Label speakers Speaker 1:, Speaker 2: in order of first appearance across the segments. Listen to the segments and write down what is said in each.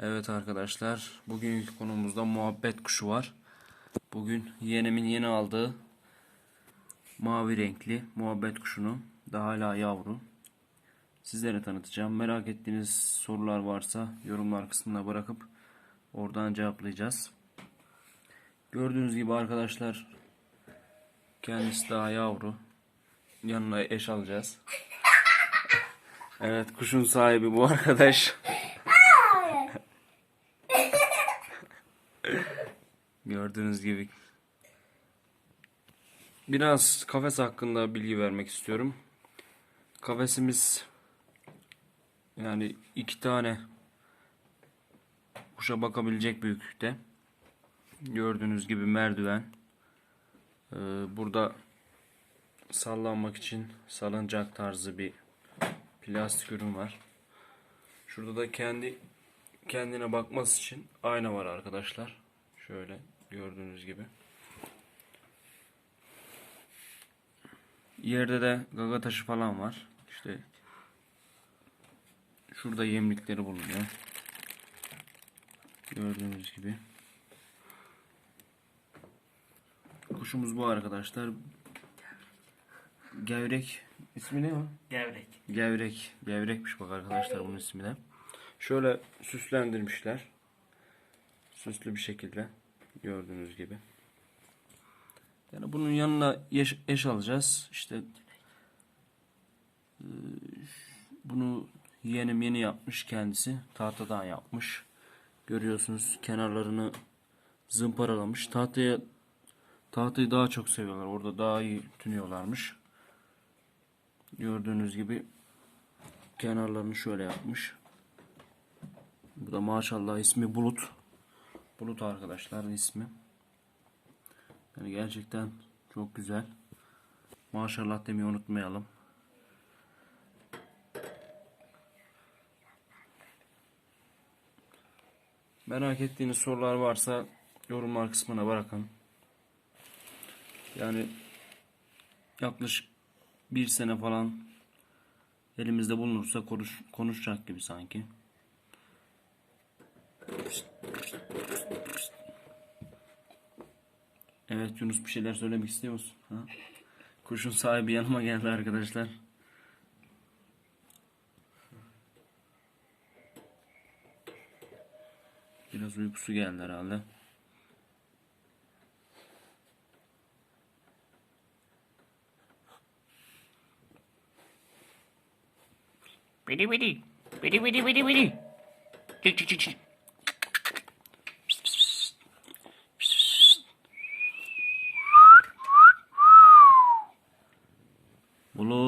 Speaker 1: Evet arkadaşlar, bugünkü konumuzda muhabbet kuşu var. Bugün yeğenimin yeni aldığı mavi renkli muhabbet kuşunu, daha hala yavru. Sizlere tanıtacağım. Merak ettiğiniz sorular varsa yorumlar kısmına bırakıp oradan cevaplayacağız. Gördüğünüz gibi arkadaşlar, kendisi daha yavru. Yanına eş alacağız. Evet, kuşun sahibi bu arkadaş. Gördüğünüz gibi. Biraz kafes hakkında bilgi vermek istiyorum. Kafesimiz yani iki tane kuşa bakabilecek büyüklükte. Gördüğünüz gibi merdiven. Ee, burada sallanmak için salıncak tarzı bir plastik ürün var. Şurada da kendi kendine bakması için ayna var arkadaşlar. Şöyle gördüğünüz gibi. Yerde de gaga taşı falan var. İşte şurada yemlikleri bulunuyor. Gördüğünüz gibi. Kuşumuz bu arkadaşlar. Gevrek. İsmi ne o?
Speaker 2: Gevrek.
Speaker 1: Gevrek. Gevrekmiş bak arkadaşlar bunun ismi de. Şöyle süslendirmişler. Süslü bir şekilde. Gördüğünüz gibi. Yani bunun yanına eş, eş alacağız. İşte e, bunu yeğenim yeni yapmış kendisi. Tahtadan yapmış. Görüyorsunuz kenarlarını zımparalamış. Tahtaya tahtayı daha çok seviyorlar. Orada daha iyi tünüyorlarmış. Gördüğünüz gibi kenarlarını şöyle yapmış. Bu da maşallah ismi Bulut. Bulut arkadaşlar ismi. Yani gerçekten çok güzel. Maşallah demeyi unutmayalım. Merak ettiğiniz sorular varsa yorumlar kısmına bırakın. Yani yaklaşık bir sene falan elimizde bulunursa konuş, konuşacak gibi sanki. Evet Yunus bir şeyler söylemek istiyor musun? Ha? Kuşun sahibi yanıma geldi arkadaşlar. Biraz uykusu geldi herhalde.
Speaker 2: Bidi bidi. Bidi bidi bidi bidi. Çık çık çık çık.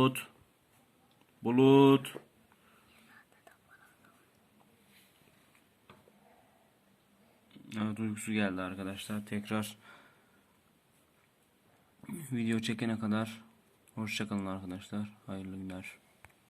Speaker 1: Bulut. Bulut. Evet uykusu geldi arkadaşlar. Tekrar video çekene kadar hoşçakalın arkadaşlar. Hayırlı günler.